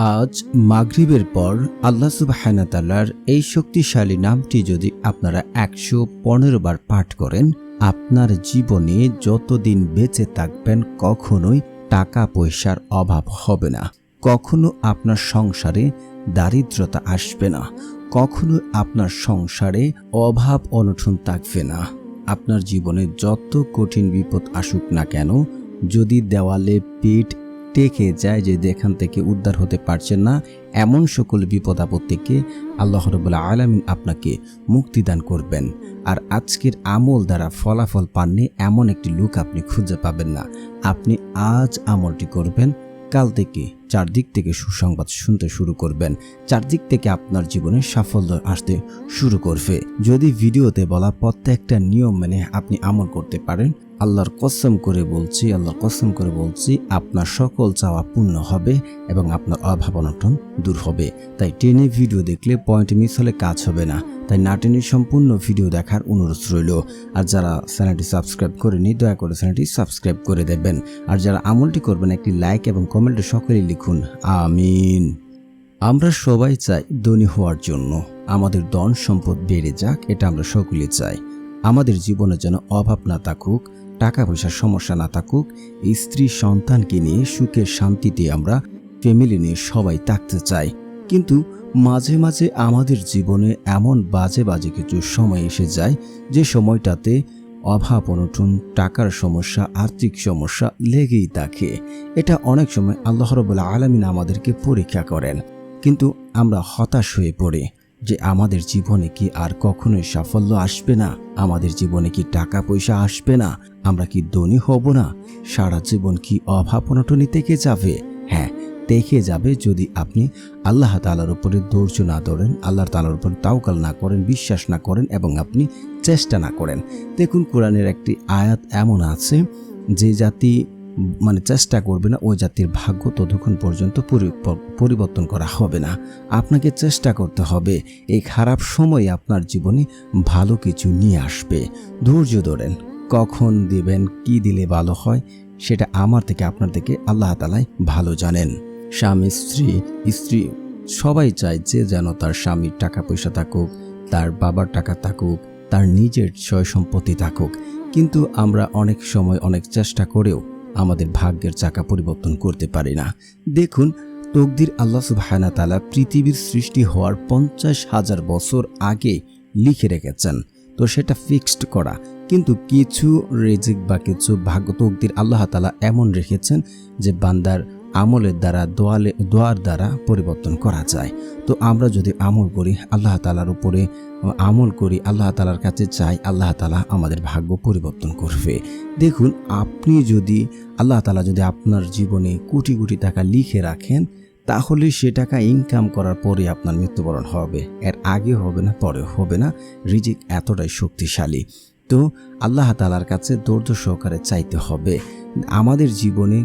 আজ মাগরিবের পর আল্লাহ সুবাহানাতাল্লার এই শক্তিশালী নামটি যদি আপনারা একশো পনেরো বার পাঠ করেন, আপনার জীবনে যতদিন বেঁচে থাকবেন কখনোই টাকা পয়সার অভাব হবে না। কখনো আপনার সংসারে দারিদ্রতা আসবে না। কখনো আপনার সংসারে অভাব অনটন থাকবে না। আপনার জীবনে যত কঠিন বিপদ আসুক না কেন, যদি দেওয়ালে পিঠ টেকে যায় যে এখান থেকে উদ্ধার হতে পারছেন না, এমন সকল বিপদ আপদ থেকে আল্লাহ রবুল্লা আলমিন আপনাকে মুক্তিদান করবেন। আর আজকের আমল দ্বারা ফলাফল পাননি এমন একটি লোক আপনি খুঁজে পাবেন না। আপনি আজ আমলটি করবেন, কাল থেকে চারদিক থেকে সুসংবাদ শুনতে শুরু করবেন। চারদিক থেকে আপনার জীবনে সাফল্য আসতে শুরু করবে। যদি ভিডিওতে বলা প্রত্যেকটা নিয়ম মেনে আপনি আমল করতে পারেন আল্লাহর কসম করে বলছি, আল্লাহর কসম করে বলছি, আপনার সকল চাওয়া পূর্ণ হবে এবং আপনার অভাব অনটন দূর হবে। তাই টেনে ভিডিও দেখলে পয়েন্ট মিস হলে কাজ হবে না। তাই না টেনে সম্পূর্ণ ভিডিও দেখার অনুরোধ রইল। আর যারা চ্যানেলটি সাবস্ক্রাইব করেনি, দয়া করে চ্যানেলটি সাবস্ক্রাইব করে দেবেন। আর যারা আমলটি করবেন, একটি লাইক এবং কমেন্টে সকলেই লিখুন, আমিন। আমরা সবাই চাই ধনী হওয়ার জন্য। আমাদের ধন সম্পদ বেড়ে যাক, এটা আমরা সকলে চাই। আমাদের জীবনে যেন অভাব না থাকুক টাকা পয়সার সমস্যা না থাকুক স্ত্রী সন্তানকে নিয়ে সুখের শান্তিতে আমরা ফ্যামিলি নিয়ে সবাই থাকতে চাই। কিন্তু মাঝে মাঝে আমাদের জীবনে এমন বাজে বাজে কিছু সময় এসে যায়, যে সময়টাতে অভাব অনটন, টাকার সমস্যা, আর্থিক সমস্যা লেগেই থাকে। এটা অনেক সময় আল্লাহ রবুল্লা আলমিন আমাদেরকে পরীক্ষা করেন। কিন্তু আমরা হতাশ হয়ে পড়ি। যে আমাদের জীবনে কি আর কখনোই সাফল্য আসবে না? আমাদের জীবনে কি টাকা পয়সা আসবে না? আমরা কি ধনী হব না? সারা জীবন কি অভাব অনটনী থেকে যাবে? হ্যাঁ দেখে যাবে যদি আপনি আল্লাহ তালার উপরে ধৈর্য না ধরেন, আল্লাহ তালার উপর তাওকাল না করেন, বিশ্বাস না করেন এবং আপনি চেষ্টা না করেন। দেখুন কোরআনের একটি আয়াত এমন আছে, যে জাতি মানে চেষ্টা করবে না, ওই জাতির ভাগ্য ততক্ষণ পর্যন্ত পরিবর্তন করা হবে না। আপনাকে চেষ্টা করতে হবে, এই খারাপ সময় আপনার জীবনে ভালো কিছু নিয়ে আসবে। ধৈর্য ধরেন, কখন দিবেন, কি দিলে ভালো হয়, সেটা আমার থেকে, আপনার থেকে আল্লাহ তালাই ভালো জানেন। স্বামী, স্ত্রী স্ত্রী, সবাই চায় যে যেন তার স্বামীর টাকা পয়সা থাকুক, তার বাবার টাকা থাকুক, তার নিজের সয় সম্পত্তি থাকুক। কিন্তু আমরা অনেক সময় অনেক চেষ্টা করেও আমাদের ভাগ্যের চাকা পরিবর্তন করতে পারি না। দেখুন, তকদির আল্লাহ সুবাহানা তালা পৃথিবীর সৃষ্টি হওয়ার পঞ্চাশ হাজার বছর আগে লিখে রেখেছেন। তো সেটা ফিক্সড করা। কিন্তু কিছু রেজিক বা কিছু ভাগ্য তকদির আল্লাহ তালা এমন রেখেছেন যে বান্দার আমলের দ্বারা, দোয়ালে, দোয়ার দ্বারা পরিবর্তন করা যায়। তো আমরা যদি আমল করি, আল্লাহ তালার উপরে আমল করি, আল্লাহ তালার কাছে চাই, আল্লাহ তালা আমাদের ভাগ্য পরিবর্তন করবে। দেখুন, আপনি যদি, আল্লাহ তালা যদি আপনার জীবনে কোটি কোটি টাকা লিখে রাখেন, তাহলে সে টাকা ইনকাম করার পরে আপনার মৃত্যুবরণ হবে। এর আগে হবে না, পরে হবে না। রিজিক এতটাই শক্তিশালী। তো আল্লাহ তালার কাছে দৌর্য সহকারে চাইতে হবে। আমাদের জীবনে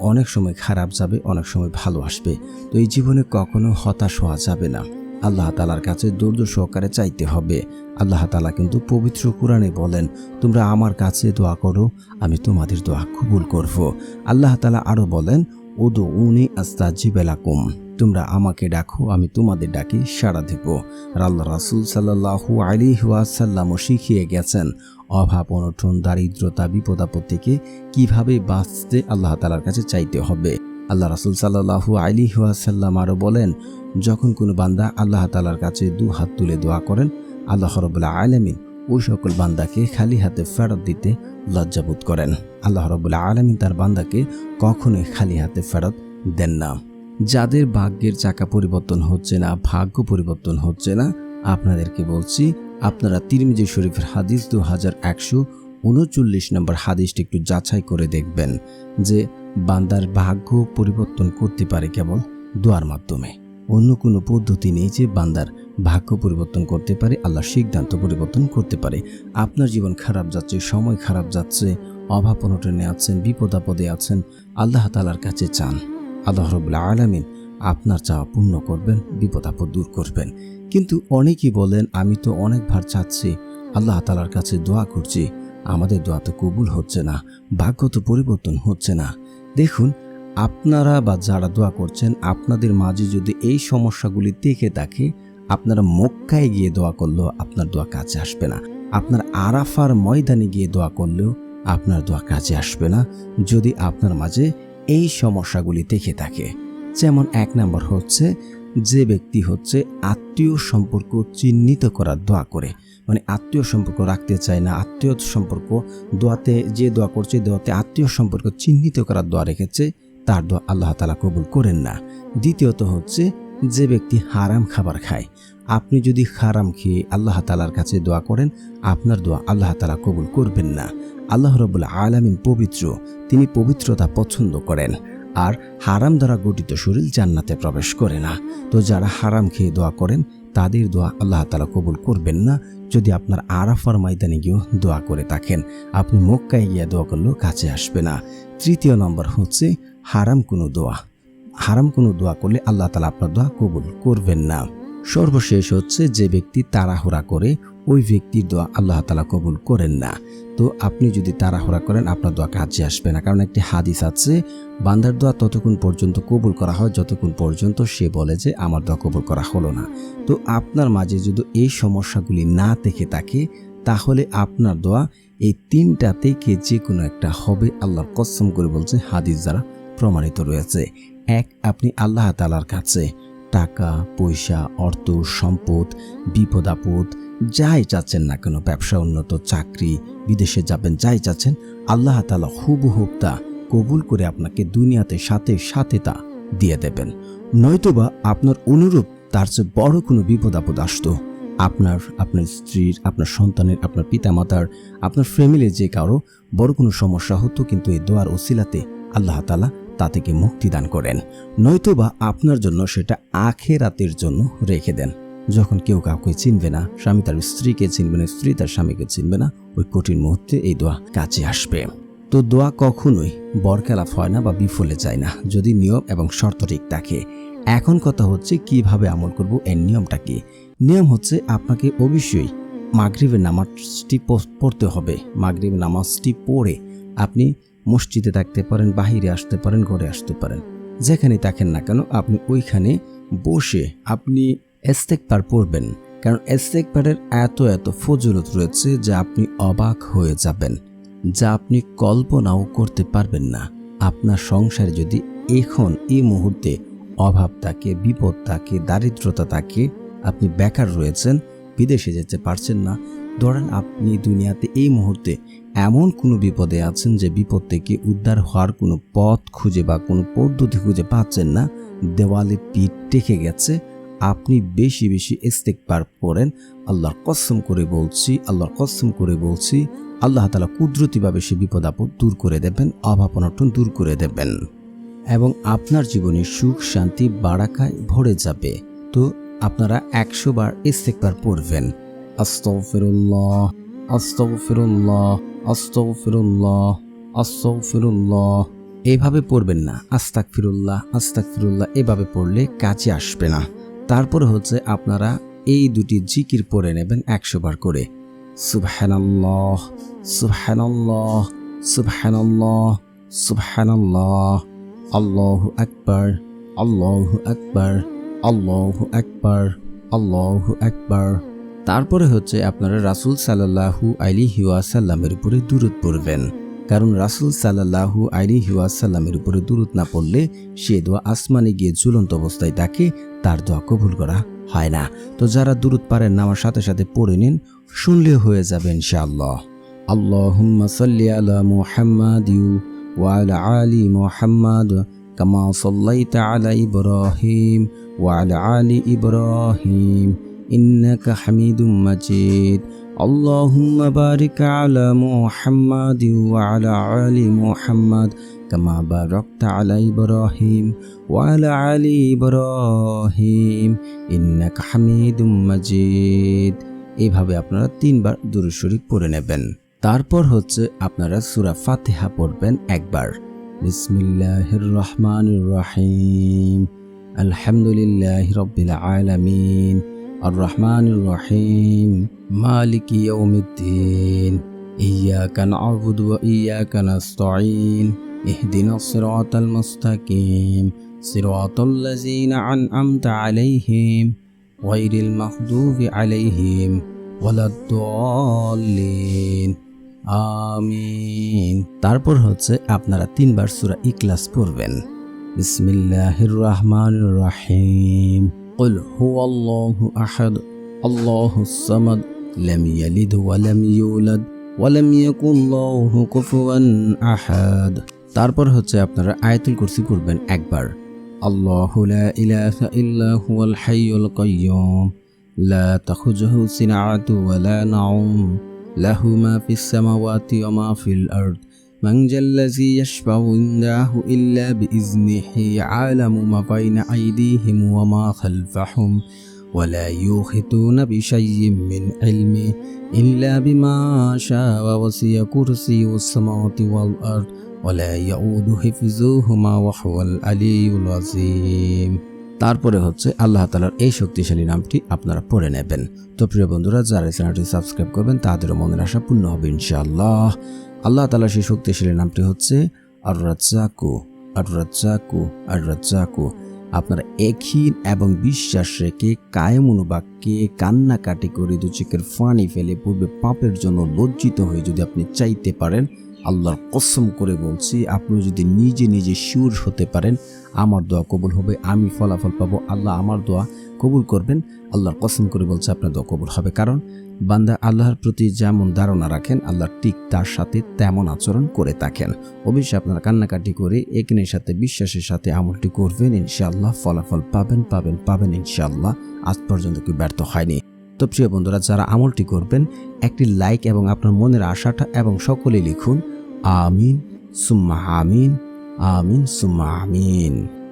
অনেক সময় খারাপ যাবে, অনেক সময় ভালো আসবে। তো এই জীবনে কখনো হতাশ হওয়া যাবে না। আল্লাহ তালার কাছে দৌর্য সহকারে চাইতে হবে। আল্লাহ তালা কিন্তু পবিত্র কোরআনে বলেন, তোমরা আমার কাছে দোয়া করো, আমি তোমাদের দোয়া কবুল করব। আল্লাহ তালা আরও বলেন ওদো উনি আস্তা জিবেলাকুম তোমরা আমাকে ডাকো, আমি তোমাদের ডাকি, সাড়া দেব। আল্লাহ রাসুল সাল্লাহু আলী ওয়াসাল্লামও শিখিয়ে গেছেন, অভাব, অনটন, দারিদ্রতা, বিপদাপদ থেকে কীভাবে বাঁচতে আল্লাহ তালার কাছে চাইতে হবে। আল্লাহ রাসুল সাল্লাহু আলী ওয়াসাল্লাম আরও বলেন, যখন কোনো বান্দা আল্লাহ তালার কাছে দু হাত তুলে দোয়া করেন, আল্লাহ রবুল্লাহ আলমিন ওই সকল বান্দাকে খালি হাতে ফেরত দিতে লজ্জাবোধ করেন। আল্লাহ রবুল্লাহ আলমিন তার বান্দাকে কখনোই খালি হাতে ফেরত দেন না। যাদের ভাগ্যের চাকা পরিবর্তন হচ্ছে না, ভাগ্য পরিবর্তন হচ্ছে না, আপনাদেরকে বলছি, আপনারা তিরমিজি শরীফের হাদিস দু হাজার একশো উনচল্লিশ নম্বর হাদিসটি একটু যাচাই করে দেখবেন যে বান্দার ভাগ্য পরিবর্তন করতে পারে কেবল দোয়ার মাধ্যমে। অন্য কোনো পদ্ধতি নেই যে বান্দার ভাগ্য পরিবর্তন করতে পারে আল্লাহ সিদ্ধান্ত পরিবর্তন করতে পারে। আপনার জীবন খারাপ যাচ্ছে, সময় খারাপ যাচ্ছে, অভাব অনটনে আছেন, বিপদ আপদে আছেন, আল্লাহ তালার কাছে চান। আল্লাহ রবুল্লা আলমিন আপনার চাওয়া পূর্ণ করবেন, বিপদ আপদ দূর করবেন। কিন্তু অনেকেই বলেন, আমি তো অনেকবার চাচ্ছি, আল্লাহ তালার কাছে দোয়া করছি, আমাদের দোয়া তো কবুল হচ্ছে না, ভাগ্য তো পরিবর্তন হচ্ছে না। দেখুন আপনারা বা যারা দোয়া করছেন, আপনাদের মাঝে যদি এই সমস্যাগুলি থেকে থাকে, আপনারা মক্কায় গিয়ে দোয়া করলেও আপনার দোয়া কাজে আসবে না। আপনার আরাফার ময়দানে গিয়ে দোয়া করলেও আপনার দোয়া কাজে আসবে না। যদি আপনার মাঝে এই সমস্যাগুলি থেকে থাকে, যেমন এক নম্বর হচ্ছে, যে ব্যক্তি হচ্ছে আত্মীয় সম্পর্ক চিহ্নিত করার দোয়া করে। মানে আত্মীয় সম্পর্ক রাখতে চায় না, আত্মীয় সম্পর্ক দোয়াতে, যে দোয়া করছে, দোয়াতে আত্মীয় সম্পর্ক চিহ্নিত করার দোয়া রেখেছে তার দোয়া আল্লাহ তালা কবুল করেন না। দ্বিতীয়ত হচ্ছে, যে ব্যক্তি হারাম খাবার খায়, আপনি যদি হারাম খেয়ে আল্লাহ তালার কাছে দোয়া করেন, আপনার দোয়া আল্লাহ তালা কবুল করবেন না। আল্লাহ রবুল্লা আলামিন পবিত্র, তিনি পবিত্রতা পছন্দ করেন। আর হারাম দ্বারা গঠিত শরীর জান্নাতে প্রবেশ করে না। তো যারা হারাম খেয়ে দোয়া করেন, তাদের দোয়া আল্লাহ তালা কবুল করবেন না। যদি আপনার আরাফার ময়দানে গিয়েও দোয়া করে থাকেন, আপনি মক্কায় গিয়ে দোয়া করলেও কাছে আসবে না। তৃতীয় নম্বর হচ্ছে হারাম কোনো দোয়া। হারাম কোনো দোয়া করলে আল্লাহ তালা আপনার দোয়া কবুল করবেন না। সর্বশেষ হচ্ছে যে ব্যক্তি তাড়াহুড়া করে, ওই ব্যক্তির দোয়া আল্লাহ তালা কবুল করেন না। তো আপনি যদি তাড়াহুড়া করেন, আপনার দোয়া কাজে আসবে না। কারণ একটি হাদিস আছে, বান্দার দোয়া ততক্ষণ পর্যন্ত কবুল করা হয়, যতক্ষণ পর্যন্ত সে বলে যে আমার দোয়া কবুল করা হলো না। তো আপনার মাঝে যদি এই সমস্যাগুলি না থেকে থাকে, তাহলে আপনার দোয়া এই তিনটা থেকে যে কোনো একটা হবে, আল্লাহর কসম করে বলছে, হাদিস দ্বারা প্রমাণিত রয়েছে। এক, আপনি আল্লাহ তালার কাছে টাকা, পয়সা, অর্থ, সম্পদ, বিপদ আপদ, যাই চাচ্ছেন না কেন, ব্যবসা উন্নত, চাকরি, বিদেশে যাবেন, যাই চাচ্ছেন, আল্লাহ তালা হুবহুব তা কবুল করে আপনাকে দুনিয়াতে সাথে সাথে তা দিয়ে দেবেন। নয়তোবা আপনার অনুরূপ তার চেয়ে বড় কোনো বিপদ আপদ আসতো। আপনার আপনার স্ত্রীর, আপনার সন্তানের, আপনার পিতামাতার, আপনার ফ্যামিলির যে কারও বড় কোনো সমস্যা হতো, কিন্তু এই দোয়ার ওসিলাতে আল্লাহ তালা তা থেকে মুক্তি দান করেন। নয়তোবা আপনার জন্য সেটা আখেরাতের জন্য রেখে দেন। যখন কেউ কাউকে চিনবে না, স্বামী তার স্ত্রীকে চিনবে না, স্ত্রী তার স্বামীকে চিনবে না, ওই কঠিন মুহূর্তে এই দোয়া কাজে আসবে। তো দোয়া কখনোই বরকেলাপ হয় না বা বিফলে যায় না, যদি নিয়ম এবং শর্ত ঠিক থাকে। এখন কথা হচ্ছে কীভাবে আমল করব, এর নিয়মটা কি? নিয়ম হচ্ছে আপনাকে অবশ্যই মাগরিবের নামাজটি পড়তে হবে। মাগরিবের নামাজটি পড়ে আপনি মসজিদে থাকতে পারেন, বাহিরে আসতে পারেন, ঘরে আসতে পারেন। যেখানে থাকেন না কেন, আপনি ওইখানে বসে আপনি এস্তেকবার পড়বেন। কারণ এস্তেকবারের এত এত ফজলত রয়েছে যা আপনি অবাক হয়ে যাবেন, যা আপনি কল্পনাও করতে পারবেন না। আপনার সংসারে যদি এখন এই মুহূর্তে অভাব থাকে, বিপদ থাকে, দারিদ্রতা থাকে, আপনি বেকার রয়েছেন, বিদেশে যেতে পারছেন না, ধরেন আপনি দুনিয়াতে এই মুহূর্তে এমন কোনো বিপদে আছেন যে বিপদ থেকে উদ্ধার হওয়ার কোনো পথ খুঁজে বা কোনো পদ্ধতি খুঁজে পাচ্ছেন না? দেওয়ালে পিঠ টেকে গেছে। আপনি বেশি বেশি ইস্তেকবার পড়েন। আল্লাহর কসম করে বলছি, আল্লাহর কসম করে বলছি, আল্লাহ তালা কুদরতিভাবে সে বিপদ আপদ দূর করে দেবেন, অভাব অনটন দূর করে দেবেন। এবং আপনার জীবনে সুখ, শান্তি, বারাকায় ভরে যাবে। তো আপনারা একশো বার ইস্তেকবার পড়বেন। আস্তফিরুল্লাহ আস্তফিরুল্লাহ আস্তফিরুল্লাহ আস্তফিরুল্লাহ এইভাবে পড়বেন না। আস্তাক ফিরুল্লাহ আস্তাক ফিরুল্লাহ এভাবে পড়লে কাজে আসবে না। তারপরে হচ্ছে আপনারা এই দুটি জিকির পড়ে নেবেন একশো বার করে। সুবহানাল্লাহ সুবহানাল্লাহ সুবহানাল্লাহ সুবহানাল্লাহ। আল্লাহু আকবার আল্লাহু আকবার আল্লাহু আকবার আল্লাহু আকবার। তারপরে হচ্ছে আপনারা রাসুল সাল্লাহু আলি হিউয়াসাল্লামের উপরে দূরত পড়বেন। কারণ রাসুল সাল্লাহু আলি হিউয়াসাল্লামের উপরে দূরত না পড়লে সে দোয়া আসমানে গিয়ে ঝুলন্ত অবস্থায় তাকে তার দোয়া কবুল করা হয় না। তো যারা দূরত পারেন না, আমার সাথে সাথে পড়ে নিন শুনলে হয়ে যাবে ইনশাআল্লাহ। আল্লাহ সাল্লি আলা মুহাম্মাদ ওয়া আলি মুহাম্মাদ কামা সাল্লাইতা আলা ইব্রাহিম ওয়া আলি ইব্রাহিম। إنك حميد مجيد اللهم بارك على محمد وعلى آل محمد كما باركت على إبراهيم وعلى آل إبراهيم إنك حميد مجيد এইভাবে আপনারা তিনবার দুরূদ শরীফ পড়ে নেবেন তারপর হচ্ছে আপনারা সূরা ফাতিহা পড়বেন একবার বিসমিল্লাহির রহমানির রহিম আলহামদুলিল্লাহি রাব্বিল আলামিন আর রহমানির রহিম মালিকি ইয়াউমিদ্দিন إياك نعبد وإياك نستعين اهدنا الصراط المستقيم صراط الذين أنعمت عليهم غير المغضوب عليهم ولا الضالين আমিন তারপর হচ্ছে আপনারা তিনবার সূরা ইখলাস পড়বেন বিসমিল্লাহির রহমানির রহিম قل هو الله أحد الله الصمد لم يلد ولم يولد ولم يكن له كفوا أحد তারপর হচ্ছে আপনারা আয়াতুল কুরসি পড়বেন একবার الله لا إله إلا هو الحي القيوم لا تخرجه سنعة ولا نوم له ما في السماوات وما في الأرض من ذا الذي يشفع عنده إلا بإذنه يعلم ما بين أيديهم وما خلفهم ولا يوحطون بشيء من علمه إلا بما شاء وسع كرسي السماوات والأرض ولا يؤود حفظهما وهو العلي العظيم তারপরে হচ্ছে আল্লাহ তালার এই শক্তিশালী নামটি আপনারা পড়ে নেবেন তো প্রিয় বন্ধুরা যারা এই চ্যানেলটি সাবস্ক্রাইব করবেন তাদেরও মনের আশা পূর্ণ হবে ইনশাআল্লাহ আল্লাহ তালার সেই শক্তিশালী নামটি হচ্ছে আর রাজ্জাকু আর রাজ্জাকু আর রাজ্জাকু আপনারা একহীন এবং বিশ্বাস রেখে কায়মনোবাক্যে কান্নাকাটি করে দু দুচিকের ফানি ফেলে পূর্বে পাপের জন্য লজ্জিত হয়ে যদি আপনি চাইতে পারেন, আল্লাহর কসম করে বলছি আপনি যদি নিজে নিজে শিওর হতে পারেন, আমার দোয়া কবুল হবে, আমি ফলাফল পাবো, আল্লাহ আমার দোয়া কবুল করবেন, আল্লাহর কসম করে বলছে, আপনার দোয়া কবুল হবে। কারণ বান্দা আল্লাহর প্রতি যেমন ধারণা রাখেন, আল্লাহ ঠিক তার সাথে তেমন আচরণ করে থাকেন। অবশ্যই আপনারা কান্নাকাটি করে একনের সাথে বিশ্বাসের সাথে আমলটি করবেন, ইনশাআল্লাহ ফলাফল পাবেন পাবেন পাবেন ইনশাআল্লাহ। আজ পর্যন্ত কেউ ব্যর্থ হয়নি। তো প্রিয় বন্ধুরা, যারা আমলটি করবেন, একটি লাইক এবং আপনার মনের আশাটা এবং সকলে লিখুন, আমিন, সুম্মা আমিন আমিন, সুম্মা আমিন।